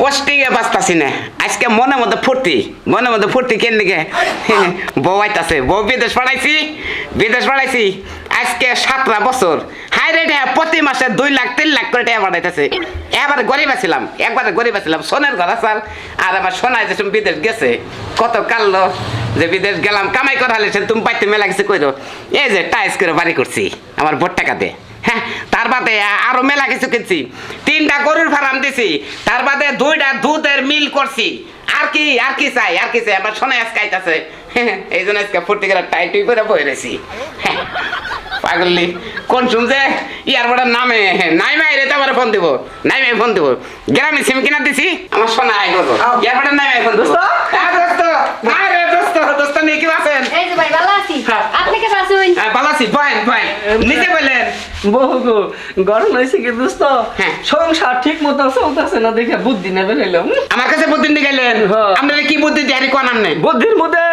পোস্টিংয়ে আজকে মনে মধ্যে ফুর্তি মনে মধ্যে ফুর্তি কেন বউ বিদেশ বিদেশ আজকে সাতটা বছর। হাই প্রতি মাসে দুই লাখ, তিন লাখ করে টাকা পাঠাইতেছে এবার গরিব আছিলাম, একবারে গরিব আছিলাম, সোনের ঘর আসাল আর আমার সোনায় যে তুমি বিদেশ গেছে, কত কাল্লো যে বিদেশ গেলাম, কামাই করা হলে তুমি পাইতে মেলা কিছু কইরো। এই যে টাইস করে বাড়ি করছি, আমার ভোট টাকাতে হ্যাঁ তার বাদে আরও মেলা কিছু কিনছি। তিনটা গরুর ফার্ম দিছি তার বাদে দুইটা দুধের মিল করছি। আর কি আর কি চাই আর কি চাই আমার সোনা আজকে আইতাছে। এই জন্য আজকে ফুর্তি করে টাইটুই করে বই হ্যাঁ, পাগলি কোন শুনছে ইয়ার বড় নামে নাই মাই রে তোমার ফোন দিব নাই মাই ফোন দিব। গ্রামে সিম কিনা দিছি আমার সোনা আই করব ইয়ার বড় নাই মাই ফোন দোস্ত? হ্যাঁ দোস্ত। হ্যাঁ। রে দোস্ত দোস্ত নিয়ে কি আছেন এই যে ভাই ভালো আছি। হ্যাঁ। আপনি কে আছেন? হ্যাঁ, ভালো আছি। বয়েন বয়েন। নিচে বললেন বহু গো গরম হয়েছে কি দোস্ত? হ্যাঁ। সংসার ঠিক মতো চলতেছে না দেখে বুদ্ধি নেবে নিলাম আমার কাছে বুদ্ধি নিয়ে গেলেন। আপনারা কি বুদ্ধি দিয়ে কোন আমনে বুদ্ধির মধ্যে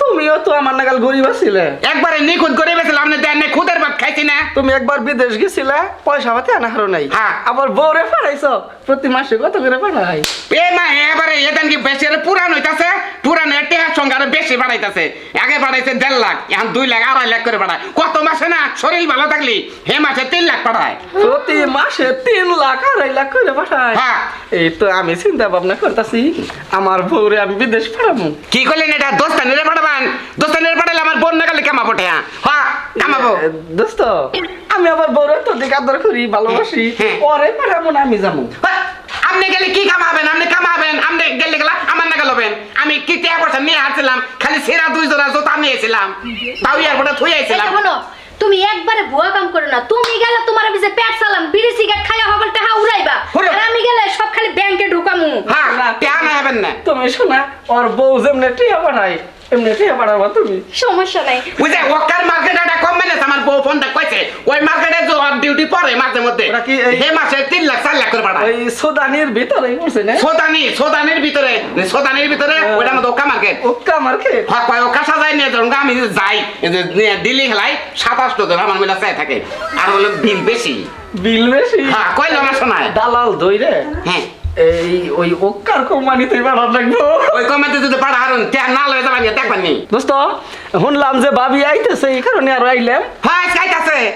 তুমিও তো আমার নাগাল গরিব আছিলে। একবারে নিখুঁত করে বেছিলাম আপনি দেন না খুদের ভাত খাইছি না। তুমি একবার বিদেশ গেছিলে পয়সা পাতি আনা হারো নাই। হ্যাঁ। আবার বউরে পাঠাইছো প্রতি মাসে কত করে পাঠাই এ মা এবারে এদান কি বেশি পুরান হইতাছে? পুরান টেহার সঙ্গে আরও বেশি বাড়াইতাছে। আগে বাড়াইছে দেড় লাখ এখন দুই লাখ আড়াই লাখ করে বাড়ায়। কত মাসে না শরীর ভালো থাকলি? হে মাসে তিন লাখ পাঠায়। প্রতি মাসে তিন লাখ আড়াই লাখ করে পাঠাই হ্যাঁ। এই তো আমি চিন্তা ভাবনা করতেছি আমার বউরে আমি বিদেশ পাঠাবো কি করলেন এটা? দোস্তা নিরে পাঠাবেন। দোস্তা নিরে পাঠালে আমার বোন না গেলে কামাবো টেহা হ্যাঁ? কামাবো। দোস্ত আমি আবার বউরে তো দিকে আদর করি ভালোবাসি। হ্যাঁ। পরে পাঠাবো না আমি যাব হ্যাঁ, আপনি গেলে কি কামাবেন? আপনি কামাবেন? আপনি গেলে গেলা আমার না গেলবেন। আমি কি টাকা পয়সা নিয়ে আসছিলাম খালি সেরা দুই জোড়া জোতা নিয়েছিলাম তাও এয়ারপোর্টে এই আইছিলাম। তুমি একবারে ভুয়া কাম করো না। তুমি গেলে তোমার আমি যে পেট সালাম বিড়ি সিগারেট খাইয়া হবল টাকা উড়াইবা। আর আমি গেলে সব খালি ব্যাংকে ঢুকামু। হ্যাঁ টাকা না হবেন না। তুমি শোনা ওর বউ যেমনে টিয়া পাঠাই এমনি টিয়া পাঠাবা তুমি সমস্যা নাই। বুঝে ওকার মার্কেটে একটা কম আমার বউ ফোনটা কইছে ওই মার্কেটে যে ওর ডিউটি পড়ে মাঝে মধ্যে। ওরা কি এই- হে মাসে তিন লাখ চার লাখ করে পাঠায়। ওই সোদানির ভিতরে করছে না? সোদানি সোদানির ভিতরে সোদানির ভিতরে ওইটা আমাদের ওকা মার্কেট? ওকা মার্কে হয় কয় ওকা সাজাই নিয়ে ধরুন আমি যাই এই দিল্লি খেলাই সাতাশটো ধর আমার মিলা চাই থাকে। আর হলো বিল বেশি। বিল বেশি? হ্যাঁ কইলো না শোনায় দালাল দইরে হ্যাঁ। এই ওই ওকার কোম্পানিতে পাঠা রাখব ওই যদি হারুন ত্যাগ না লয়ে যাবেন দেখবেন নি। দোস্ত শুনলাম যে ভাবি আইতেছে এই কারণে আর আইলাম। হ্যাঁ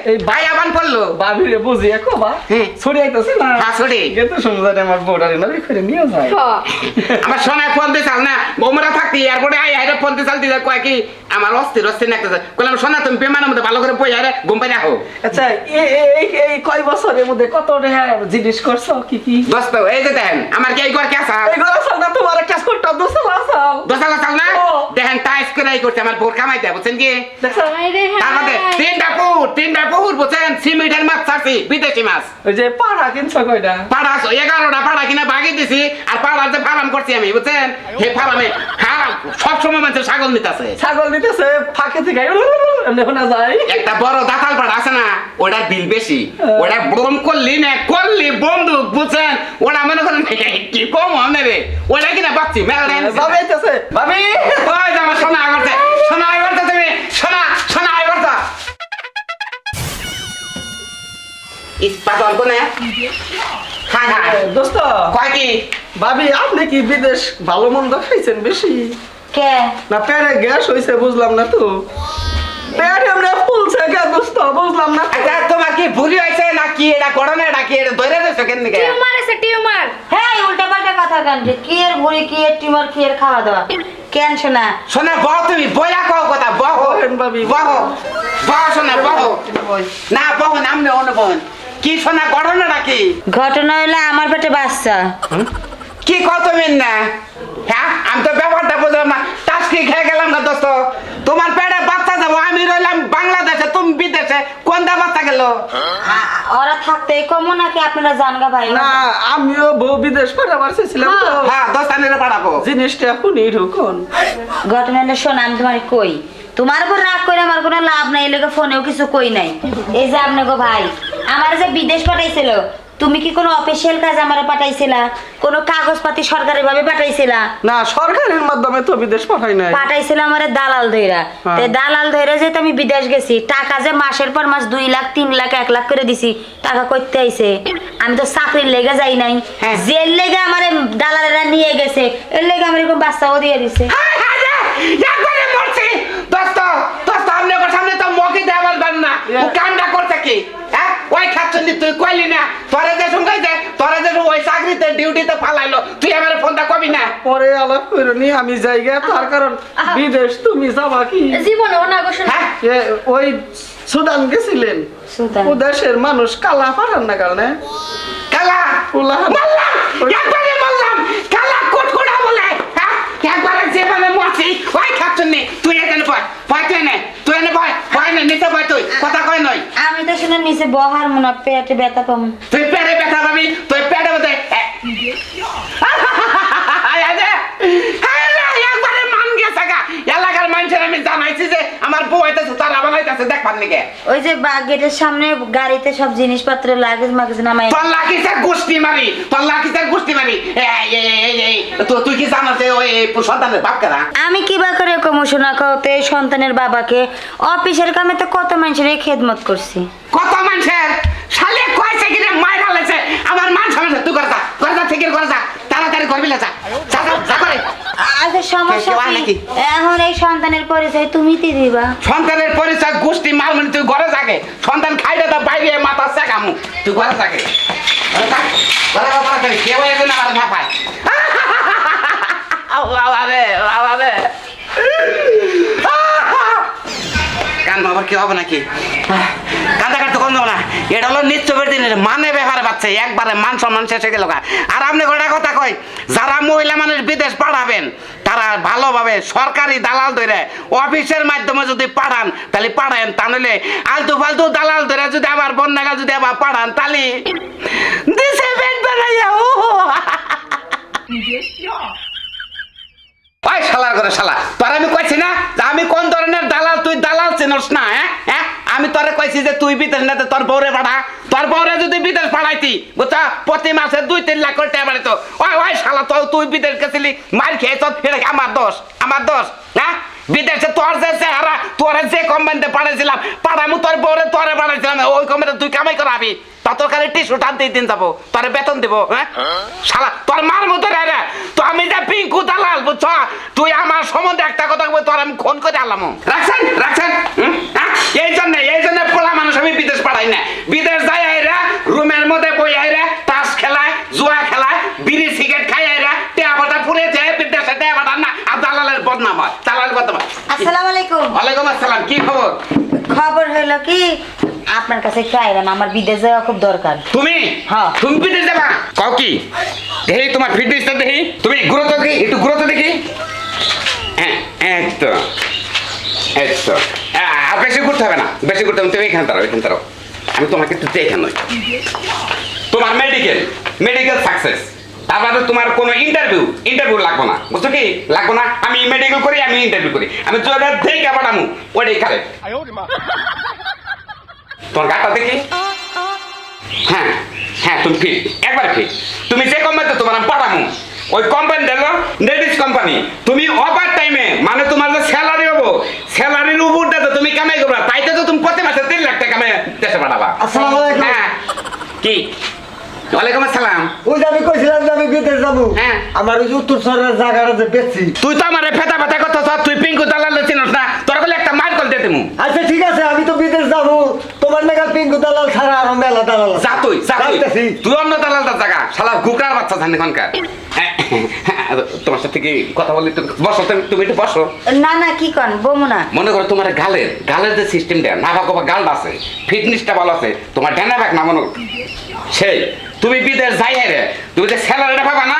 এই ভাই আবান পড়ল ভাবিরে বুঝিয়ে কবা হ্যাঁ। ছড়ি আইতেছে না? হ্যাঁ, ছড়ি। গেতে শুনতে আমার বউডারে না করে নিয়ে যায়। আমার সোনায় ফোন দিছাল না বৌমরা থাকতি এয়ারপোর্টে আই আইরে ফোন দিছাল দিতে কয় কি আমার অস্থির অস্থির লাগতেছে। কইলাম সোনা তুমি বিমানের মধ্যে ভালো করে বই আরে ঘুম পাই রাখো আচ্ছা এই এই কয় বছরের মধ্যে কত জিনিস করছ কি কি? দোস্ত এই যে দেখেন আমার কি এই ঘর কে আসা এইগুলো সব না তোমার কাজ করতে দোস্ত আসাও দোস্ত চাল না? দেখেন টাইস করে এই করছে আমার বোর কামাই দেয় বুঝছেন কি? দেখছ? তার মধ্যে। তিনটা পুর বুঝছেন সিমিটের মাছ ছাড়ছি বিদেশি মাছ। ওই যে পাড়া কিনছো কয়টা? পাড়া এগারোটা পাড়া কিনে বাগিয়ে দিছি আর পাড়ার যে ফার্ম করছি আমি বুঝছেন? হে ফার্মে হ্যাঁ সবসময় মানুষের ছাগল নিতেছে। ছাগল নিতেছে ফাঁকে থেকে যায় একটা বড় দাতাল পাড়া আছে না বিল বেশি ওটা বোম করলি না করলি বন্দুক বুঝছেন ওটা মনে করেন কি কম হবে রে ওটা কিনা পাচ্ছি মেলা ভাবি ভাবি ওই যে আমার সোনা আগরছে সোনা আগরছে তুমি সোনা সোনা অল্প না হ্যাঁ হ্যাঁ। দোস্ত। কয় কি? ভাবি আপনি কি বিদেশ ভালো মন্দ খাইছেন বেশি? কে? না পেটে গ্যাস হইছে বুঝলাম না তো। পেট এমনি ফুলছে কে দোস্ত? বুঝলাম না আচ্ছা তোমার কি ভুলি হয়েছে না কি? এটা করোনা এটা কি? এটা ধরে দিয়েছ কেন দিকে টিউমার আছে টিউমার। হ্যাঁ উল্টা পাল্টা কথা কান যে কি এর ভুড়ি কি এর টিমার কি এর খাওয়া দাওয়া? কেন শোনা? শোনা বহ তুমি বয়া কও কথা বহ। বহেন। বহ। বহ। শোনা বহ। না বহ নামনে অনুবন কি শোনা ঘটনাটা নাকি? ঘটনা হইল আমার পেটে বাচ্চা। কি কও তুমি না? হ্যাঁ আমি তো ব্যাপারটা বুঝলাম না। টাস্কি খেয়ে গেলাম না দোস্ত? তোমার পেটে বাচ্চা যাব আমি রইলাম বাংলাদেশে তুমি বিদেশে। কোন দা বাচ্চা গেল? ওরা থাকতে কমো নাকি আপনারা জানগা ভাই? না আমিও বউ বিদেশ পাঠাবার চেয়েছিলাম তো। হ্যাঁ। দোস্তানিরে পাঠাবো জিনিসটা এখনই ঢুকুন। ঘটনা হইল শোন আমি তোমার কই। তোমার উপর রাগ করে আমার কোনো লাভ নাই এলাকা ফোনেও কিছু কই নাই। এই যে আপনাকে ভাই আমার যে বিদেশ পাঠাইছিল তুমি কি কোনো অফিসিয়াল কাজ আমারে পাঠাইছিলা? কোনো কাগজপাতি সরকারি ভাবে পাঠাইছিলা? না সরকারের মাধ্যমে তো বিদেশ পাঠাই নাই। পাঠাইছিল আমারে দালাল ধইরা। হ্যাঁ। তে দালাল ধইরা যেতে আমি বিদেশ গেছি টাকা যে মাসের পর মাস দুই লাখ তিন লাখ এক লাখ করে দিছি টাকা করতে আইছে। আমি তো চাকরির লেগে যাই নাই। হ্যাঁ। জেল লেগে আমার দালালেরা নিয়ে গেছে এর লেগে আমার এরকম বাচ্চাও দিয়ে দিছে। হায় হায় একবারে মরছি। দোস্ত দোস্ত আমনে ওর সামনে তো মকি দেওয়ার বান না। ও কামটা করছে কি? হ্যাঁ? ওই খাচ্ছি তুই কইলি না তোরে যে সঙ্গে যে তোরে যে ওই চাকরিতে ডিউটিতে ফালাইলো তুই আমার ফোনটা কবি না? পরে আলাপ করি আমি আমি জায়গা তার কারণ। বিদেশ তুমি যাবা কি? জীবনে ও না গো হ্যাঁ। ওই সুদান গেছিলেন। সুদান। ও দেশের মানুষ কালা পারার না কারণে? কালা? মাল্লা! মাল্লা একবারে মারলাম কালা কুটকুড়া বলে হ্যাঁ একবারে যেভাবে মরছি ওই খাচ্ছনি তুই এখানে পয় পয় তুই নে তুই এনে পয় পয় নে নিতে পয় তুই কথা কয় নয় আমি তো শুনে নিচে বহার মনে পেটে ব্যথা পাবো। তুই পেটে ব্যথা পাবি? তুই পেটে ব্যথা এলাকার মানুষের আমি জানাইছি যে আমার বউ হইতেছে তারা দেখবার নিকে। ওই যে বা- গেটের সামনে গাড়িতে সব জিনিসপত্র লাগেজ মাগেজ নামাই তোর লাকিসের গোষ্ঠী মারি তোর লাকিসের গোষ্ঠী মারি। এই, তো- তুই কি জানো যে ওই সন্তানের বাপ আমি কি বা করে কমোশনা খাওয়াতে সন্তানের বাবাকে? অফিসের কামে তো কত মানুষের খেদমত করছি। কত মানুষের? শালে কয়েছে কি রে মায়ের হালেছে আমার মান সমস্যা তুই করে যা করে যা ঠিক করে যা তাড়াতাড়ি করবি না যা যা যা, করে। আচ্ছা সমস্যা? কি এখন এই সন্তানের পরিচয় তুমি দি দিবা। সন্তানের পরিচয় গোষ্ঠী মারমনি তুই ঘরে যাকে সন্তান খাইলে তো বাইরে মাথা শেখামু। তুই ঘরে যাকে ঘরে থাক। ঘরে যা, তাড়াতাড়ি। কেউ একজন আমার ঝাপায় বাবা কান কি হবে নাকি? কাটতে না। এটা হলো দিনের মানে ব্যাপারে পাচ্ছে একবারে মান সম্মান শেষ হয়ে গেল আর আপনি গোটা কথা কই যারা মহিলা মানুষ বিদেশ পাঠাবেন তারা ভালোভাবে সরকারি দালাল ধরে অফিসের মাধ্যমে যদি পাঠান তাহলে পাঠান তা নাহলে আলতু ফালতু দালাল ধরে যদি আবার বন্যাকা যদি আবার পাঠান তাহলে দিছে পেট বানাইয়া ও ওই শালার করে শালা তোর আমি কইছি না যে আমি কোন ধরনের দালাল তুই দালাল চিনস না হ্যাঁ? হ্যাঁ? আমি তোরে কইছি যে তুই বিদেশ না তোর বউরে পাঠা তোর বউরে যদি বিদেশ পাঠাইতি বুঝছা? প্রতি মাসে দুই তিন লাখ করে টাকা বাড়িত। ওই ওই শালা তো তুই বিদেশ গেছিলি মার এটা কি আমার দোষ? আমার দোষ হ্যাঁ? বিদেশে তোর যে চেহারা তোরে যে কোম্পানিতে পাঠাইছিলাম পাঠামু তোর বউরে তোরে পাঠাইছিলাম ওই কোম্পানিতে তুই কামাই করাবি। তা তোর খালি টিস্যু টানতে দিন যাব তোরে বেতন দেবো হ্যাঁ? শালা তোর মার মতো রে রে। তো আমি যে পিঙ্কু দালাল বুঝছ? তুই আমার সম্বন্ধে একটা কথা বলব তোর আমি ফোন করে আলাম। রাখছেন? রাখছেন? হ্যাঁ? এই জন্য এই জন্য পোলা মানুষ আমি বিদেশ পাঠাই না। বিদেশ যাই আইরা রুমের মধ্যে বই আইরা তাস খেলায় জুয়া খেলায় বিড়ি সিগারেট খাই আইরা টেয়া বাটা পুড়ে যায় বিদেশে টেয়া বাটা না আর দালালের বদনাম হয়। দালালের বদনাম। আসসালামু আলাইকুম। ওয়ালাইকুম আসসালাম কি খবর? খবর হইল কি? আপনার কাছে একটু আইলাম আমার বিদেশ যাওয়া খুব দরকার। তুমি? হ্যাঁ। তুমি বিদেশ যাবা? কও কি? দেখি তোমার ফিটনেসটা দেখি তুমি গুরুত্ব দেখি একটু গুরুত্ব দেখি। হ্যাঁ এই তো। এই তো। আ- আর বেশি ঘুরতে হবে না। বেশি ঘুরতে হবে তুমি এখানে দাঁড়াও এখানে দাঁড়াও। আমি তোমাকে একটু দেখে নই। তোমার মেডিকেল মেডিকেল সাকসেস তারপরে তোমার কোনো ইন্টারভিউ ইন্টারভিউ লাগবো না। বুঝছ কি? লাগবো না। আমি মেডিকেল করি আমি ইন্টারভিউ করি। আমি জোরে দেখে পাঠামু। ওটাই খারে তোমার গাটা দেখি হ্যাঁ হ্যাঁ তুমি ফিট একবার ফিট তুমি যে কোম্পানিতে তোমার আমি পাঠামু ওই কোম্পানি দেখো লেডিস কোম্পানি তুমি ওভার টাইমে মানে তোমার যে স্যালারি হব স্যালারির উপরটা তো তুমি কামাই করবা তাইতে তো তুমি প্রতি মাসে তিন লাখ টাকা কামাই দেশে পাঠাবা। আসসালামু আলাইকুম। হ্যাঁ কি? ওয়ালাইকুম আসসালাম। ওই যে আমি কইছিলাম যে আমি বিদেশ যাব। হ্যাঁ। আমার ওই উত্তর সরের জায়গাটা যে বেচছি তুই তো আমার ফেতা ফেতা করতেছ তুই পিঙ্কু দালাল চিনস না। তোর একটা দিমু। আচ্ছা ঠিক আছে আমি তো বিদেশ যাব। তোমার নাগাল পিঙ্কু দালাল ছাড়া আরও মেলা দালাল যা তুই যা তুই অন্য দালালটার জায়গা শালা গুকরার বাচ্চা জানি এখনকার তোমার সাথে কি কথা বলি একটু বসো তুমি- তুমি একটু বসো। না না কি কন? বমু না। মনে করো তোমার গালের গালের যে সিস্টেমটা নাভা কোপা গালটা আছে ফিটনেসটা ভালো আছে তোমার ডানা ব্যাগ না মনে। সেই তুমি বিদেশ যাই রে তুমি যে স্যালারিটা পাবা না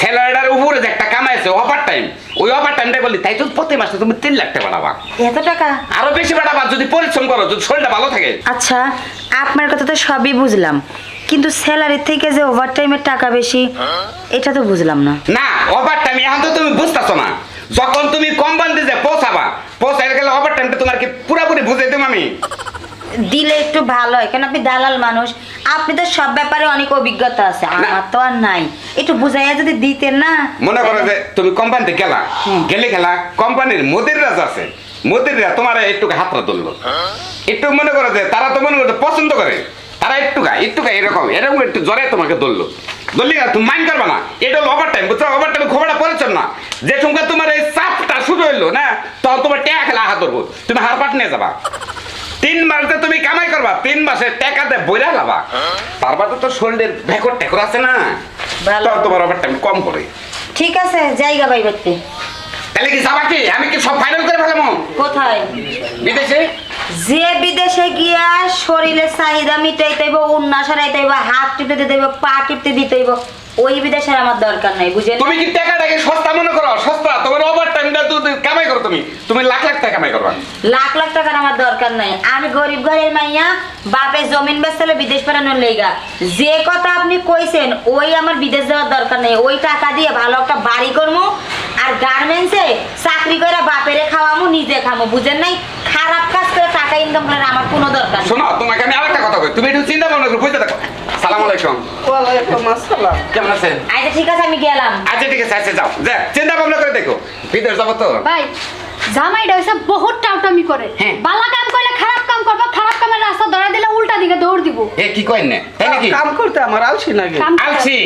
স্যালারিটার উপরে যে একটা কামাই আছে ওভার টাইম ওই ওভার টাইমটা বলি তাই তো প্রতি মাসে তুমি তিন লাখ টাকা বাড়াবা। এত টাকা? আরও বেশি বাড়াবা যদি পরিশ্রম করো যদি শরীরটা ভালো থাকে। আচ্ছা আপনার কথা তো সবই বুঝলাম। কিন্তু স্যালারি থেকে যে ওভার টাইমের টাকা বেশি এটা তো বুঝলাম না। না ওভার টাইম এখন তো তুমি বুঝতেছো না। যখন তুমি কম কোম্পানিতে যে পৌঁছাবা পৌঁছাই গেলে ওভার টাইমটা তোমার কি পুরোপুরি বুঝাই দেবো আমি? দিলে একটু ভালো হয় কেন আপনি দালাল মানুষ? আপনি তো সব ব্যাপারে অনেক অভিজ্ঞতা আছে আমার তো আর নাই। একটু বুঝাইয়া যদি দিতেন না। মনে করো যে তুমি কোম্পানিতে গেলা গেলে গেলা কোম্পানির মোদির রাজ আছে। মোদিররা তোমার একটু হাতটা একটু মনে করো যে তারা তো মনে করো যে পছন্দ করে তারা একটু গা একটু গা এরকম এরকম একটু জ্বরে তোমাকে ধরলো। ধরলি না তুমি মাইন্ড করবে না। এটা হলো ওভার টাইম বুঝছ? ওভার টাইম খবরটা পড়েছ না? যে তোমার এই চাপটা শুরু হইল না তখন তোমার ট্যাগ খেলা হাত ধরবো। তুমি হারপাট নিয়ে যাবা। তিন মাস মাসে তুমি কামাই করবা তিন মাসে টাকাতে বইরা লাবা। পারবা তো তোর শরীরের ভেকর টেকর আছে না? ভালো। তখন তোমার ওভার টাইম কম করে। ঠিক আছে জায়গা বাই করতে। তাহলে কি যাবা কি? আমি কি সব ফাইনাল করে ফেলাম? কোথায়? বিদেশে? যে বিদেশে গিয়া শরীরের চাহিদা মিটাইতে হইব উন্না সরাইতে হইব হাত টিপতে দিতে হইব পা টিপতে দিতে হইব। ওই বিদেশের আমার দরকার নাই বুঝেন তুমি কি টাকাটাকে সস্তা মনে করো? সস্তা তোমার ওভার টাইমটা কামাই করো তুমি। তুমি লাখ লাখ টাকা কামাই করবা। লাখ লাখ টাকার আমার দরকার নাই। আমি গরিব ঘরের মাইয়া বাপে জমিন বেচলে বিদেশ পাঠানোর লেগা। যে কথা আপনি কইছেন ওই আমার বিদেশ যাওয়ার দরকার নেই। ওই টাকা দিয়ে ভালো একটা বাড়ি করব আর গার্মেন্টসে চাকরি করে বাপেরে খাওয়ামু নিজে খামো বুঝেন নাই? খারাপ কাজ করে টাকা ইনকাম করার আমার কোনো দরকার শোনো তোমাকে আমি আরেকটা কথা কই। তুমি একটু চিন্তা ভাবনা করে বুঝতে দেখো সালাম আলাইকুম। ওয়ালাইকুম আসসালাম। কেমন আছেন? আচ্ছা ঠিক আছে আমি গেলাম। আচ্ছা ঠিক আছে আচ্ছা যাও। যা চিন্তা ভাবনা করে দেখো। বিদেশ যাব তো? ভাই জামাইটা হইছে বহুত টাউটামি করে। হ্যাঁ। বালা কাম করলে খারাপ কাম করব খারাপ কামের রাস্তা ধরা দিলে উল্টা দিকে দৌড় দিব। এ কি কইন না? তাই নাকি? কাম করতে আমার আলসি লাগে। আলছি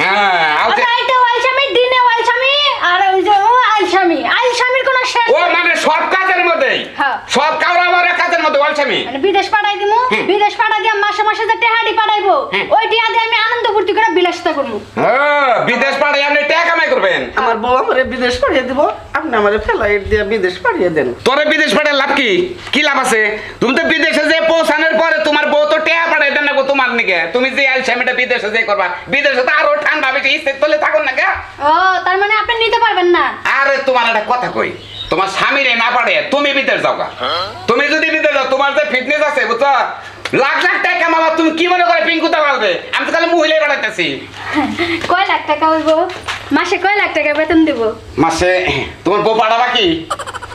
হ্যাঁ আলছি রাইতে আলসামি দিনে আলসামি আর ওই যে ও আলসামি। আলসামির কোনো শেষ ও মানে সব কাজের মধ্যেই। হ্যাঁ। সব কাউরা আমার কাজের মধ্যে আলছামি মানে বিদেশ পাঠাই দিমু বিদেশ পাঠাই দিয়ে মাসে মাসে যে টেহাডি পাঠাইবো ওই টিয়া দিয়ে আমি আনন্দ ফুর্তি করে বিলাসিতা করব। হ্যাঁ বিদেশ পাঠাই আপনি টাকা কামাই করবেন? আমার বউ আমারে বিদেশ পাঠিয়ে দিব। আপনি আমারে ফ্লাইট দিয়ে বিদেশ পাঠিয়ে দেন। তোরে বিদেশ পাঠায় লাভ কি? কি লাভ আছে? তুমি তো বিদেশে যে পৌঁছানোর পরে তোমার বউ তো টেয়া পাঠাই দেন না গো তোমার নিকে। তুমি যে আলসামিটা বিদেশে যে করবা বিদেশে তো আরও ঠান্ডা বেশি ইস্তের তলে থাকুন না গা ও তার মানে আপনি নিতে পারবেন না। আরে তোমার একটা কথা কই তোমার স্বামীরে না পারে তুমি বিদেশ যাও গা। তুমি যদি বিদেশ যাও তোমার যে ফিটনেস আছে বুঝছ? লাখ লাখ টাকা কামাবা তুমি কি মনে করে পিঙ্কু দাঁড়াবে আমি তো খালি মহিলাই বেড়াইতেছি কয় লাখ টাকা হইব মাসে কয় লাখ টাকা বেতন দিব? মাসে তোমার বউ পাঠাবা কি?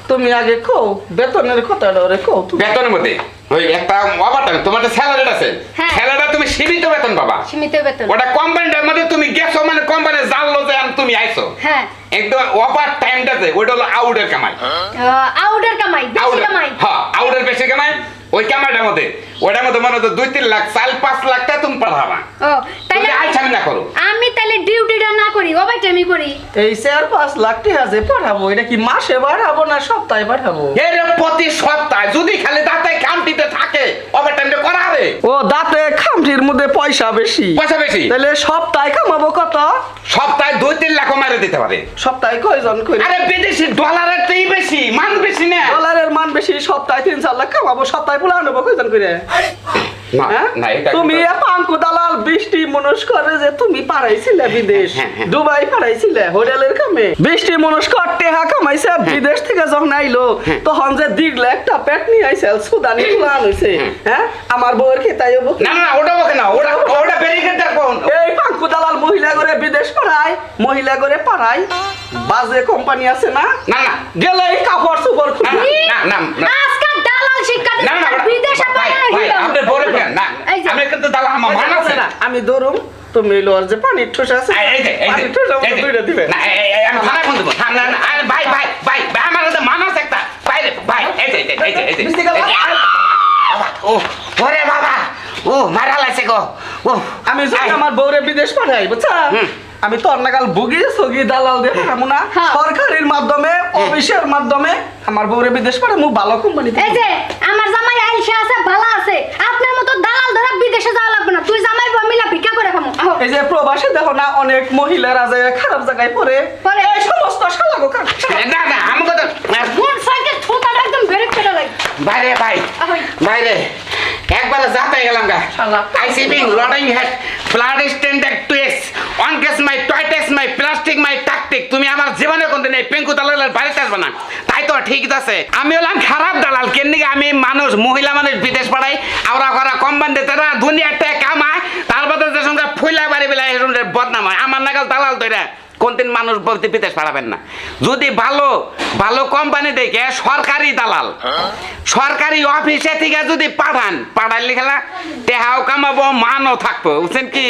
তুমি আগে কও বেতনের কথাটা ওরে কও তুমি। বেতনের মধ্যে? ওই একটা ওভার টাইম তোমার যে স্যালারি আছে হ্যাঁ। স্যালারিটা তুমি সীমিত বেতন পাবা। সীমিত বেতন। ওটা কোম্পানিটার মধ্যে তুমি গেছো মানে কোম্পানি জানলো যে আম- তুমি আইছো। হ্যাঁ। একদম ওভার টাইমটাতে ওইটা হলো আউটের কামাই। আউটের কামাই বেশি কামাই। হ্যাঁ আউটের বেশি কামাই। ওই কামাইটার মধ্যে ওইটার মধ্যে মনে হতো দুই তিন লাখ চাল পাঁচ লাখ টাকা তুমি পাঠাবা ও তাইলে তুমি আইসামি না করো আমি তাহলে ডিউটিটা না করি ওভার টাইমই করি এই চার পাঁচ লাখ টাকা যে পাঠাবো এটা কি মাসে পাঠাবো না সপ্তাহে পাঠাবো এর প্রতি সপ্তাহে যদি খালি দাঁতে কামটিতে থাকে ওভার টাইমটা করা হবে। ও দাঁতে খামটির মধ্যে পয়সা বেশি। পয়সা বেশি? তাহলে সপ্তাহে কামাবো কত? সপ্তাহে দুই তিন লাখ মারে দিতে পারে। সপ্তাহে কয়জন করে? আরে বিদেশি ডলারের তেই বেশি মান বেশি না। ডলারের মান বেশি সপ্তাহে তিন চার লাখ কামাবো সপ্তাহে পোলা নেব কয়জন করে? তুমি পাঙ্কু দালাল বৃষ্টি মনস করে যে তুমি পাঠাইছিলে বিদেশ। হ্যাঁ, হ্যাঁ। দুবাই পাঠাইছিলে হোটেলের কামে। বৃষ্টি মনস কর টেহা কামাইছে বিদেশ থেকে যখন আইলো তখন যে দিগলে একটা পেট নিয়ে আইছে সুদানি পুলান হইছে। হ্যাঁ। আমার বউয়ের খেতাই হব না না ওটা ওকে না ওটা ওটা ব্যারিকেড দেখো এই পাঙ্কু দালাল মহিলা করে বিদেশ পাঠায় মহিলা করে পাঠায় বাজে কোম্পানি আছে না? না না। গেলে কাপড় চুপড় না না না না আজকাল দালাল শিক্ষা না না দিচ্ছে ওটা- বিদেশে ভাই, পাঠায় ভাই, আপনি বলে ফেলেন, না এই যে- আমি কিন্তু দাদা আমার মান আছে না আমি ধরুম তুমি লোর যে পানির ঠোস আছে এই- এই এই যে, পানির ঠোস দুইটা দিবে। না, এই- এই- আমি থানায় ফোন দেবো। না, না, আরে ভাই, ভাই, ভাই, ভাই, আমার কাছে মান আছে একটা। ভাই ভাই, এই যে, এই যে, এই যে, ও, ওরে বাবা, ও, মারা লাগছে গো, ও, আমি আমার বউরে বিদেশ পাঠাই বুঝছা? আমি তো অন্যকাল বুগি সগি দালাল দিয়ে পাঠাবো না হ্যাঁ। সরকারের মাধ্যমে অফিসের মাধ্যমে আমার বউরে বিদেশ পাঠাবো ভালো কোম্পানি এই যে আমার জামাই আইসা আছে ভালো আছে আপনার মতো দালাল ধরে বিদেশে যাওয়া লাগবে না তুই জামাই বউ মিলা ভিক্ষা করে খামো আহো। এই যে প্রবাসে দেখো না অনেক মহিলারা যে খারাপ জায়গায় পড়ে। এই সমস্ত কাজ না, না, আমাকে তো, সাইকেল ছোটাটা একদম বেরেক পেটা লাগে ভাইরে, ভাই, বাইরে। একবার যাতে গেলাম গা। শালা। আইসিপিং লডিং হেড ফ্লাড স্ট্যান্ডার্ড টুয়েক্স ওয়ান কেস মাই টয়টেক্স মাই প্লাস্টিক মাই টাকটিক তুমি আমার জীবনে কোনদিন এই পেঙ্কু দালালের বাড়িতে আসবে না। তাই তো ঠিক আছে। আমি হলাম খারাপ দালাল। কেন আমি মানুষ, মহিলা মানুষ, বিদেশ পাড়াই আওরা করা কোম্পানি তারা দুনিয়াটা কামায়, তার বাদে যে সঙ্গে ফুলা বাড়ি বেলা এই বদনাম হয়। আমার নাগাল দালাল তৈরা। কোনদিন মানুষ বলতে বিদেশ পাঠাবেন না। যদি ভালো ভালো কোম্পানি দেখে সরকারি দালাল, সরকারি অফিসে থেকে যদি পাঠান, পাঠাইলে খেলা টেহাও কামাবো, মানও থাকব, বুঝছেন কি?